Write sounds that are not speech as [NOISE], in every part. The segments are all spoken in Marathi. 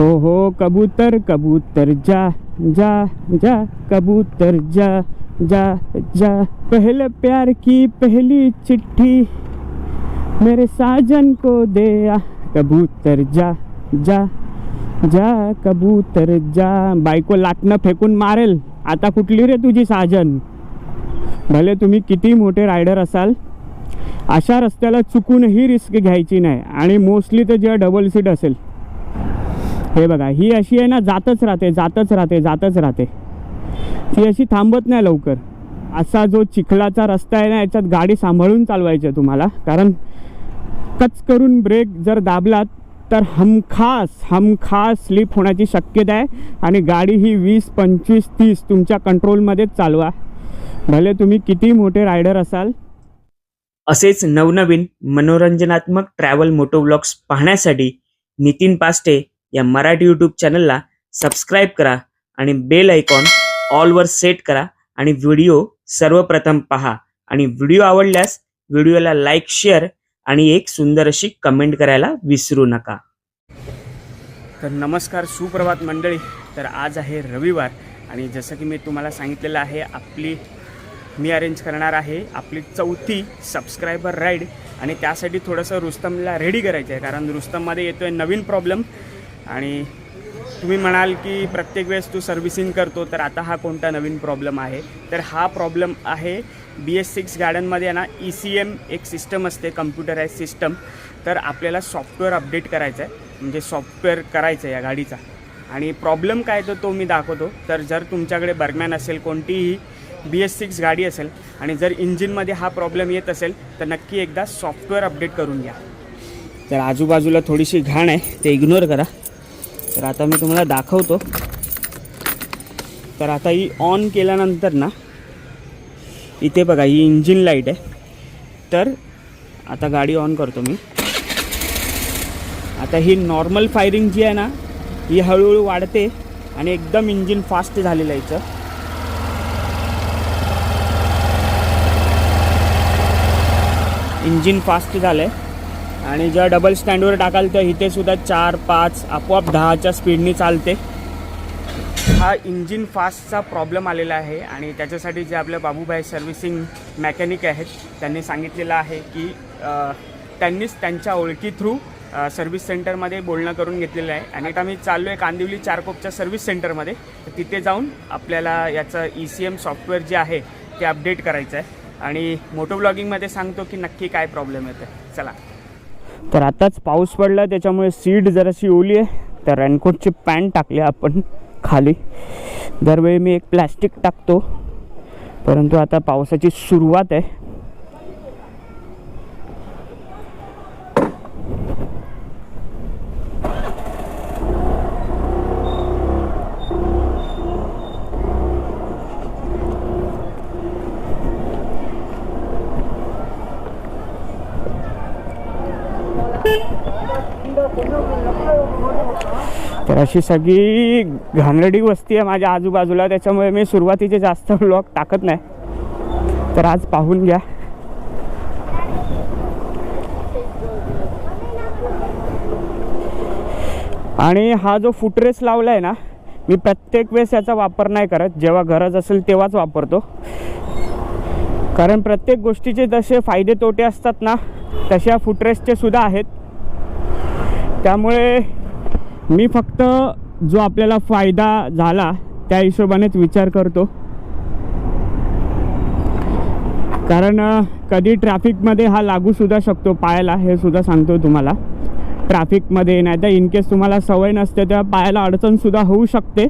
हो हो कबूतर कबूतर जा जा जा कबूतर जा जा जा। पहले प्यार की पहली चिट्ठी मेरे साजन को दे आ। कबूतर जा जा जा कबूतर जा। बायको लाटणं फेकून मारेल. आता कुठली रे तुझी साजन? भले तुम्ही किती मोठे रायडर असाल अशा रस्त्याला चुकूनही रिस्क घ्यायची नाही. आणि मोस्टली तर जेव्हा डबल सीट असेल हे बघा ही अशी आहे ना जातच राहते जातच राहते जातच राहते. ती अशी थांबत नाही लवकर. असा जो चिखलाचा रस्ता आहे ना याच्यात गाडी सांभाळून चालवायची आहे तुम्हाला. कारण कच करून ब्रेक जर दाबलात तर हमखास हमखास स्लिप होण्याची शक्यता आहे. आणि गाडी ही वीस पंचवीस तीस तुमच्या कंट्रोलमध्येच चालवा. भले तुम्ही किती मोठे रायडर असाल. असेच नवनवीन मनोरंजनात्मक ट्रॅव्हल मोटोब्लॉग्स पाहण्यासाठी नितीन पास्टे या मराठी यूट्यूब चॅनलला सबस्क्राईब करा आणि बेल आयकॉन ऑलवर सेट करा आणि व्हिडिओ सर्वप्रथम पहा. आणि व्हिडिओ आवडल्यास व्हिडिओला लाईक शेअर आणि एक सुंदर अशी कमेंट करायला विसरू नका. तर नमस्कार सुप्रभात मंडळी. तर आज आहे रविवार आणि जसं की मी तुम्हाला सांगितलेलं आहे आपली मी अरेंज करणार आहे आपली चौथी सबस्क्रायबर राईड आणि त्यासाठी थोडंसं रुस्तमला रेडी करायचं आहे कारण रुस्तममध्ये येतो आहे नवीन प्रॉब्लेम आणि तुम्ही म्हणाल की प्रत्येक वेळेस तू सर्व्हिसिंग करतो तर आता हा कोणता नवीन प्रॉब्लेम आहे? तर हा प्रॉब्लेम आहे बी एस सिक्स गार्डनमध्ये ना ई सी एम एक सिस्टम असते कम्प्युटराईज सिस्टम तर आपल्याला सॉफ्टवेअर अपडेट करायचं आहे म्हणजे सॉफ्टवेअर करायचं आहे या गाडीचा. आणि प्रॉब्लेम काय तर तो मी दाखवतो. तर जर तुमच्याकडे बर्मॅन असेल कोणतीही बी एस सिक्स गाडी असेल आणि जर इंजिनमध्ये हा प्रॉब्लेम येत असेल तर नक्की एकदा सॉफ्टवेअर अपडेट करून घ्या. तर आजूबाजूला थोडीशी घाण आहे ते इग्नोर करा. तर आता मी तुम्हाला दाखवतो. तर आता ही ऑन केल्यानंतर ना इथे बघा ही इंजिन लाइट आहे. तर आता गाडी ऑन करतो मी. आता ही नॉर्मल फायरिंग जी आहे ना ही हळूहळू वाढते आणि एकदम इंजिन फास्ट झालेलं आहे याचं इंजिन फास्ट झालं आहे आणि जेव्हा डबल स्टँडवर टाकाल तर इथे सुद्धा चार पाच आपोआप दहाच्या स्पीडनी चालते. हा इंजिन फास्टचा प्रॉब्लेम आलेला आहे आणि त्याच्यासाठी जे आपल्या बाबूभाई सर्व्हिसिंग मॅकॅनिक आहेत त्यांनी सांगितलेलं आहे की त्यांनीच त्यांच्या ओळखी थ्रू सर्व्हिस सेंटरमध्ये बोलणं करून घेतलेलं आहे. आणि आता मी चाललो आहे कांदिवली चारकोपच्या सर्व्हिस सेंटरमध्ये तर तिथे जाऊन आपल्याला याचं ई सी एम सॉफ्टवेअर जे आहे ते अपडेट करायचं आहे आणि मोटो ब्लॉगिंगमध्ये सांगतो की नक्की काय प्रॉब्लेम येते चला. तर आताच पाऊस पडला त्याच्यामुळे सीट जराशी ओली आहे. तर रेनकोटची पॅन्ट टाकली आपण खाली. दरवेळी मी एक प्लॅस्टिक टाकतो. परंतु आता पावसाची सुरुवात आहे. तर अशी सगळी घाणरडी वस्ती आहे माझ्या आजूबाजूला. त्याच्यामुळे मी सुरुवातीचे जास्त ब्लॉग टाकत नाही. तर आज पाहून घ्या. आणि हा जो फुटरेस लावला आहे ना मी प्रत्येक वेळेस याचा वापर नाही करत. जेव्हा गरज असेल तेव्हाच वापरतो. कारण प्रत्येक गोष्टीचे जसे फायदे तोटे असतात ना तशा फुटरेसचे सुद्धा आहेत. त्यामुळे मी फक्त जो आपल्याला फायदा झाला त्या हिशोबानेच विचार करतो. कारण कधी ट्रॅफिकमध्ये हा लागू सुद्धा शकतो पायाला हे सुद्धा सांगतो तुम्हाला. ट्रॅफिकमध्ये नाही तर इनकेस तुम्हाला सवय नसते तेव्हा पायाला अडचणसुद्धा होऊ शकते.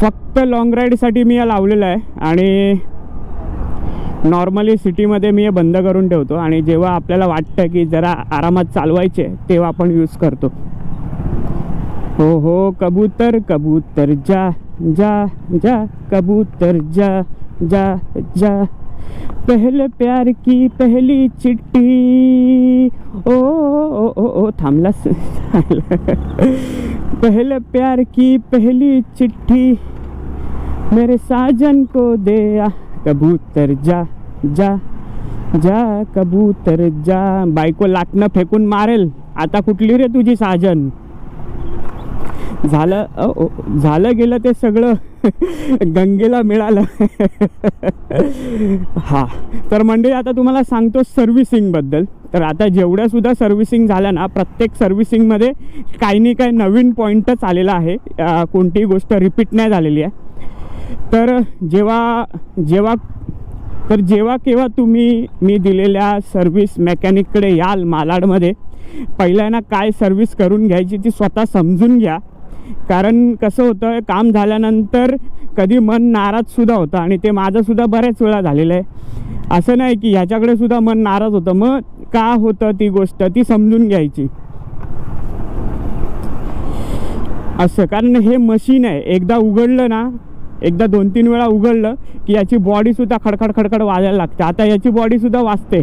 फक्त लाँग राईडसाठी मी या लावलेलं आहे आणि नॉर्मली सिटीमध्ये मी हे बंद करून ठेवतो आणि जेव्हा आपल्याला वाटतं की जरा आरामात चालवायचे तेव्हा आपण यूज करतो. हो हो कबूतर कबूतर जा जा जा कबूतर जा जा जा. पहले प्यार की पहली चिट्ठी. ओ ओ ओ ओ थांबलास [LAUGHS] पहले प्यार की पहली चिट्ठी. मेरे साजन को दे आ कबूतर जा जा जा कबूतर जा. बायको लाटणं फेकून मारेल. आता कुठली रे तुझी साजन? झालं झालं गेलं ते सगळं. [LAUGHS] गंगेला मिळालं. [LAUGHS] हा. तर मंडळी आता तुम्हाला सांगतो सर्व्हिसिंगबद्दल तर आता जेवढ्यासुद्धा सर्व्हिसिंग झाल्या ना प्रत्येक सर्व्हिसिंगमध्ये काही नाही काही नवीन पॉईंटच आलेला आहे. कोणतीही गोष्ट रिपीट नाही झालेली आहे. तर जेव्हा जेव्हा तर जेव्हा केव्हा तुम्ही मी दिलेल्या सर्व्हिस मेकॅनिककडे याल मालाडमध्ये पहिल्यांदा काय सर्व्हिस करून घ्यायची ती स्वतः समजून घ्या. कारण कसं होतं काम झाल्यानंतर कधी मन नाराजसुद्धा होतं आणि ते माझंसुद्धा बऱ्याच वेळा झालेलं आहे. असं नाही की ह्याच्याकडे सुद्धा मन नाराज होतं. मग का होतं ती गोष्ट? ती समजून घ्यायची. असं. कारण हे मशीन आहे. एकदा उघडलं ना एकदा दोन तीन वेळा उघडलं की याची बॉडीसुद्धा खडखड खडखड वाजायला लागते. आता याची बॉडीसुद्धा वाजते.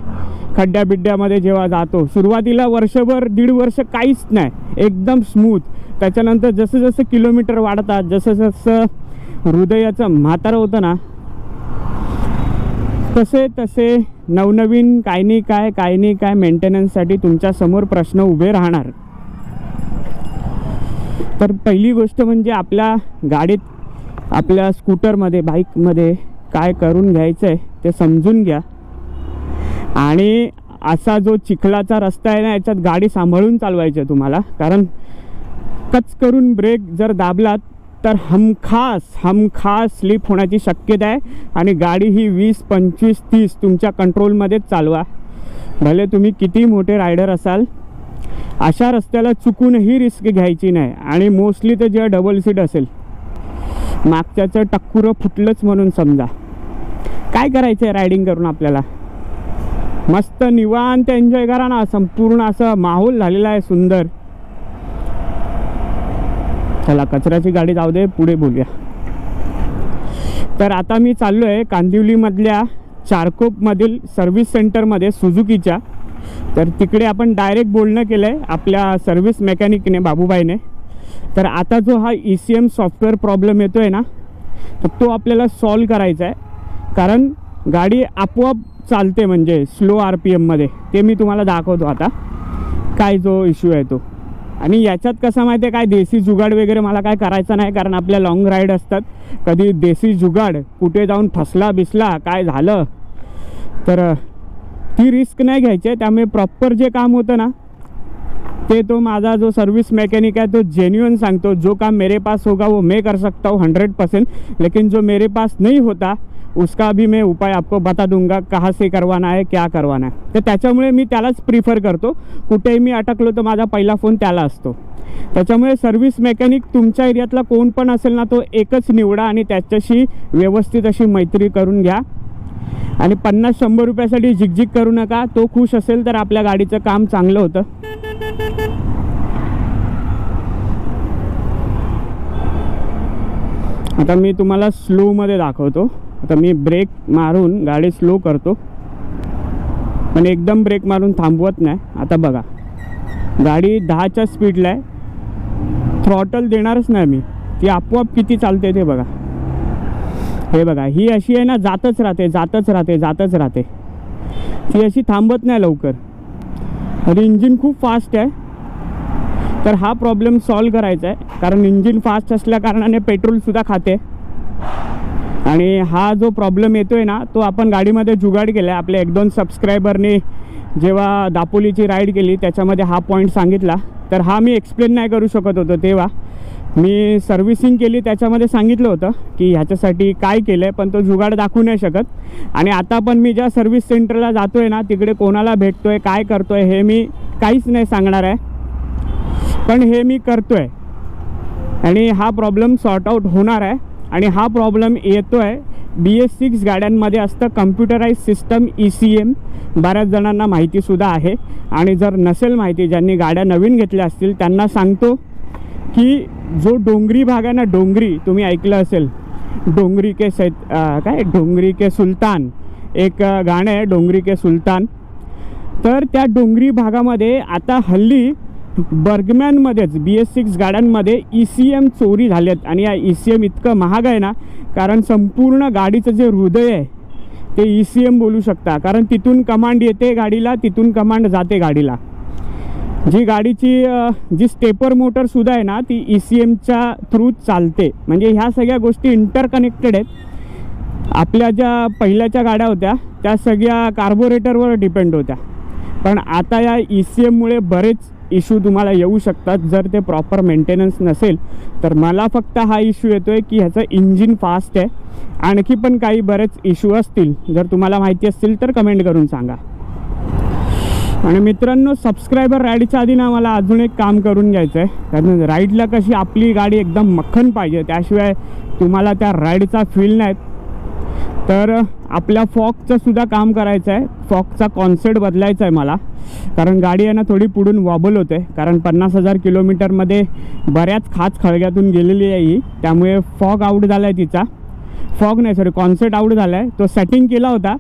खड्ड्या बिड्ड्यामध्ये जेव्हा जातो सुरुवातीला वर्षभर दीड वर्ष काहीच नाही. एकदम स्मूथ त्याच्यानंतर जसं जसं किलोमीटर वाढतात जसं जसं हृदयाचं म्हातारं होतं ना तसे तसे नवनवीन काय नाही काय काय नाही काय मेंटेनन्ससाठी तुमच्यासमोर प्रश्न उभे राहणार. तर पहिली गोष्ट म्हणजे आपल्या गाडीत आपल्या स्कूटरमध्ये बाईकमध्ये काय करून घ्यायचं आहे ते समजून घ्या. आणि असा जो चिखलाचा रस्ता आहे ना याच्यात गाडी सांभाळून चालवायची आहे तुम्हाला. कारण कच करून ब्रेक जर दाबलात तर हमखास हमखास स्लिप होण्याची शक्यता आहे. आणि गाडी ही वीस पंचवीस तीस तुमच्या कंट्रोलमध्येच चालवा. भले तुम्ही किती मोठे रायडर असाल अशा रस्त्याला चुकूनही रिस्क घ्यायची नाही. आणि मोस्टली तर जेव्हा डबल सीट असेल मागच्याचं टक्कुरं फुटलंच म्हणून समजा. काय करायचं आहे रायडिंग करून आपल्याला? मस्त निवांत एन्जॉय करा ना. संपूर्ण असं माहोल झालेला आहे सुंदर. चला कचऱ्याची गाडी जाऊ दे पुढे बोलूया. तर आता मी चाललो आहे कांदिवलीमधल्या चारकोपमधील सर्व्हिस सेंटरमध्ये सुझुकीच्या. तर तिकडे आपण डायरेक्ट बोलणं केलं आहे आपल्या सर्व्हिस मेकॅनिकने बाबूबाईने. तर आता जो हा E C M software problem येतो आहे ना तर तो आपल्याला सॉल्व करायचा आहे कारण गाडी आपोआप चालते म्हणजे स्लो आर पी एममध्ये ते मी तुम्हाला दाखवतो आता. काय जो इश्यू आहे तो. आणि याच्यात कसं माहिती आहे काय? देसी जुगाड वगैरे मला काय करायचं नाही कारण आपल्या लॉंग राईड असतात. कधी देसी जुगाड कुठे जाऊन फसला बिसला काय झालं? तर ती रिस्क नाही घ्यायची आहे. त्यामुळे प्रॉपर जे काम होतं ना ते तो माझा जो सर्विस मैकेनिक है तो जेन्युइन सांगतो. जो काम मेरे पास होगा वो मैं कर सकता हूँ हंड्रेड परसेंट लेकिन जो मेरे पास नहीं होता उसका भी मैं उपाय आपको बता दूंगा कहाँ से करवाना है क्या करवाना है. तर त्याच्यामुळे मी त्यालाच प्रिफर करतो. कुठेही मी अटकलो तर माझा पहिला फोन त्याला असतो. त्याच्यामुळे सर्व्हिस मेकॅनिक तुमच्या एरियातला कोण पण असेल ना तो एकच निवडा आणि त्याच्याशी व्यवस्थित अशी मैत्री करून घ्या. आणि पन्नास शंभर रुपयासाठी झिकझिक करू नका. तो खुश असेल तर आपल्या गाडीचं काम चांगलं होतं. आता मी तुम्हाला स्लोमध्ये दाखवतो. आता मी ब्रेक मारून गाडी स्लो करतो. पण एकदम ब्रेक मारून थांबवत नाही. आता बघा. गाडी दहाच्या स्पीडला आहे. थ्रॉटल देणारच नाही मी. ती आपोआप किती चालते ते बघा. हे बघा. ही अशी आहे ना जातच राहते जातच राहते जातच राहते. ती अशी थांबत नाही लवकर. आणि इंजिन खूप फास्ट आहे. तर हा प्रॉब्लेम सॉल्व करायचा आहे कारण इंजिन फास्ट असल्या कारणाने पेट्रोलसुद्धा खाते. आणि हा जो प्रॉब्लेम येतो आहे ना तो आपण गाडीमध्ये जुगाड केला आहे आपल्या एक दोन सबस्क्रायबरने जेव्हा दापोलीची राईड केली त्याच्यामध्ये हा पॉईंट सांगितला. तर हा मी एक्सप्लेन नाही करू शकत होतो तेव्हा. मी सर्व्हिसिंग केली त्याच्यामध्ये सांगितलं होतं की ह्याच्यासाठी काय केलं आहे पण तो जुगाड दाखवू नाही शकत. आणि आता पण मी ज्या सर्व्हिस सेंटरला जातो आहे ना तिकडे कोणाला भेटतो आहे काय करतो आहे हे मी काहीच नाही सांगणार आहे. पण हे मी करतो आहे आणि हा प्रॉब्लेम सॉर्ट आऊट होणार आहे. आणि हा प्रॉब्लेम येतो आहे बी एस सिक्स गाड्यांमध्ये असतं computerise system E C M बऱ्याच जणांना माहितीसुद्धा आहे. आणि जर नसेल माहिती ज्यांनी गाड्या नवीन घेतल्या असतील त्यांना सांगतो. की जो डोंगरी भाग आहे ना डोंगरी तुम्ही ऐकलं असेल. डोंगरी के सैत काय? डोंगरी के सुलतान. एक गाणं आहे डोंगरी के सुलतान. तर त्या डोंगरी भागामध्ये आता हल्ली बर्गमॅनमध्येच बी एस सिक्स गाड्यांमध्ये ई सी एम चोरी झाल्यात. आणि या ई सी एम इतकं महाग आहे ना कारण संपूर्ण गाडीचं जे हृदय आहे ते ई सी एम बोलू शकता. कारण तिथून कमांड येते गाडीला तिथून कमांड जाते गाडीला. जी गाडीची जी स्टेपर मोटरसुद्धा आहे ना ती ई सी एमच्या थ्रू चालते. म्हणजे ह्या सगळ्या गोष्टी इंटरकनेक्टेड आहेत. आपल्या ज्या पहिल्याच्या गाड्या होत्या त्या सगळ्या कार्बोरेटरवर डिपेंड होत्या. पण आता या ई सी एममुळे बरेच इश्यू तुम्हाला येऊ शकतात. जर ते प्रॉपर मेंटेनन्स नसेल तर मला फक्त हा इश्यू येतो आहे की ह्याचं इंजिन फास्ट आहे. आणखी पण काही बरेच इश्यू असतील. जर तुम्हाला माहिती असतील तर कमेंट करून सांगा. आणि मित्रांनो सबस्क्रायबर राईडच्या आधी ना मला अजून एक काम करून घ्यायचं आहे कारण राईडला कशी आपली गाडी एकदम मक्खन पाहिजे त्याशिवाय तुम्हाला त्या राईडचा फील नाही तर आपल्या फॉकचं सुद्धा काम करायचं आहे फॉकचा कॉन्सेप्ट बदलायचा आहे मला. कारण गाडी आहे ना थोडी पुढून वॉबल होते. कारण पन्नास हजार किलोमीटरमध्ये बऱ्याच खाच खळग्यातून गेलेली आहे ही. त्यामुळे फॉग आऊट झाला आहे तिचा. फॉग नाही सॉरी कॉन्सेप्ट आऊट झाला आहे तो सेटिंग केला होता.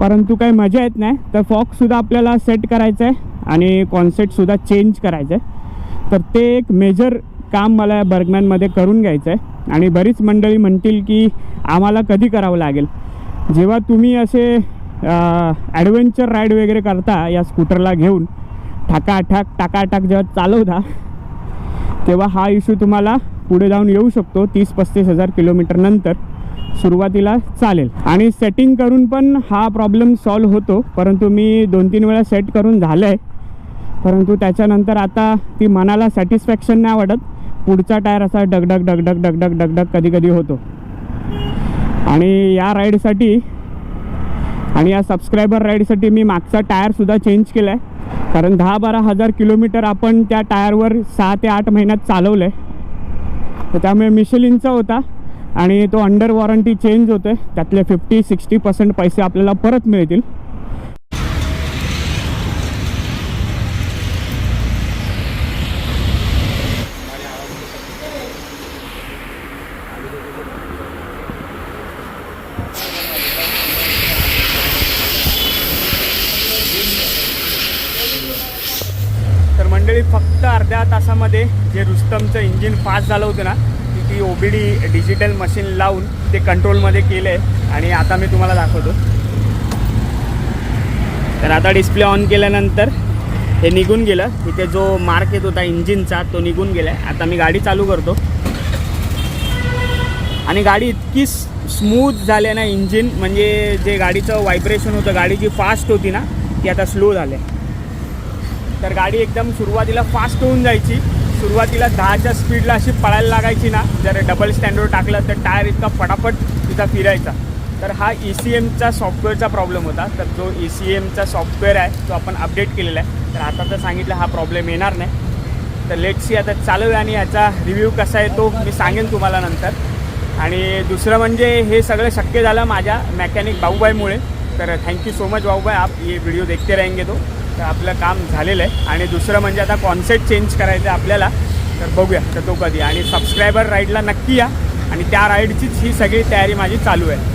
परंतु काही मजा येत नाही. तर फॉक्ससुद्धा आपल्याला सेट करायचं आहे आणि कॉन्सेप्टसुद्धा चेंज करायचं आहे तर ते एक मेजर काम मला या बर्गमॅनमध्ये करून घ्यायचं आहे आणि बरीच मंडळी म्हणतील की आम्हाला कधी करावं लागेल. जेव्हा तुम्ही असे ॲडव्हेंचर राईड वगैरे करता या स्कूटरला घेऊन ठाकाठाक टाकाटाक जेव्हा चालवता तेव्हा हा इश्यू तुम्हाला पुढे जाऊन येऊ शकतो तीस पस्तीस हजार किलोमीटरनंतर सुरुवातीला चालेल. आणि सेटिंग करून पण हा प्रॉब्लेम सॉल्व होतो. परंतु मी दोन तीन वेळा सेट करून झालं आहे परंतु त्याच्यानंतर आता ती मनाला सॅटिस्फॅक्शन नाही वाटत. पुढचा टायर असा डगडग डगडग डगडग डगडग कधी कधी होतो. आणि या राईडसाठी आणि या सबस्क्रायबर राईडसाठी मी मागचा टायरसुद्धा चेंज केला आहे कारण दहा बारा हजार किलोमीटर आपण त्या टायरवर सहा ते आठ महिन्यात चालवलं आहे तर त्यामुळे मिशेलिनचा होता. आणि तो अंडर वॉरंटी चेंज होतो आहे त्यातले फिफ्टी सिक्स्टी पर्सेंट पैसे आपल्याला परत मिळतील. तर मंडळी फक्त अर्ध्या तासामध्ये जे रुस्तमचं इंजिन फास्ट झालं होतं ना ती O B D digital machine लावून ते कंट्रोलमध्ये केलं आहे आणि आता मी तुम्हाला दाखवतो. तर आता डिस्प्ले ऑन केल्यानंतर हे निघून गेलं. इथे जो मार्क येत होता इंजिनचा तो निघून गेला आहे आता मी गाडी चालू करतो. आणि गाडी इतकी स्मूथ झाली आहे ना इंजिन म्हणजे जे गाडीचं व्हायब्रेशन होतं गाडी जी फास्ट होती ना ती आता स्लो झाली आहे तर गाडी एकदम सुरुवातीला फास्ट होऊन जायची. सुरुवातीला दहाच्या स्पीडला अशी पळायला लागायची ना जर डबल स्टँडवर टाकलं तर टायर इतका फटाफट तिचा फिरायचा. तर हा ई सी एमचा सॉफ्टवेअरचा प्रॉब्लेम होता. तर जो ई सी एमचा सॉफ्टवेअर आहे तो आपण अपडेट केलेला आहे. तर आता तर सांगितलं हा प्रॉब्लेम येणार नाही. तर लेट सी आता चालू आहे आणि याचा रिव्ह्यू कसा आहे तो मी सांगेन तुम्हाला नंतर. आणि दुसरं म्हणजे हे सगळं शक्य झालं माझ्या मेकॅनिक भाऊबाईमुळे. तर थँक्यू सो मच भाऊबाई. आप ये व्हिडिओ देखते रहेंगे तो. तर आपलं काम झालेलं आहे. आणि दुसरं म्हणजे आता कॉन्सेप्ट चेंज करायचं आहे आपल्याला. तर बघूया तर तो कधी. आणि सबस्क्रायबर राईडला नक्की या. आणि त्या राईडचीच ही सगळी तयारी माझी चालू आहे.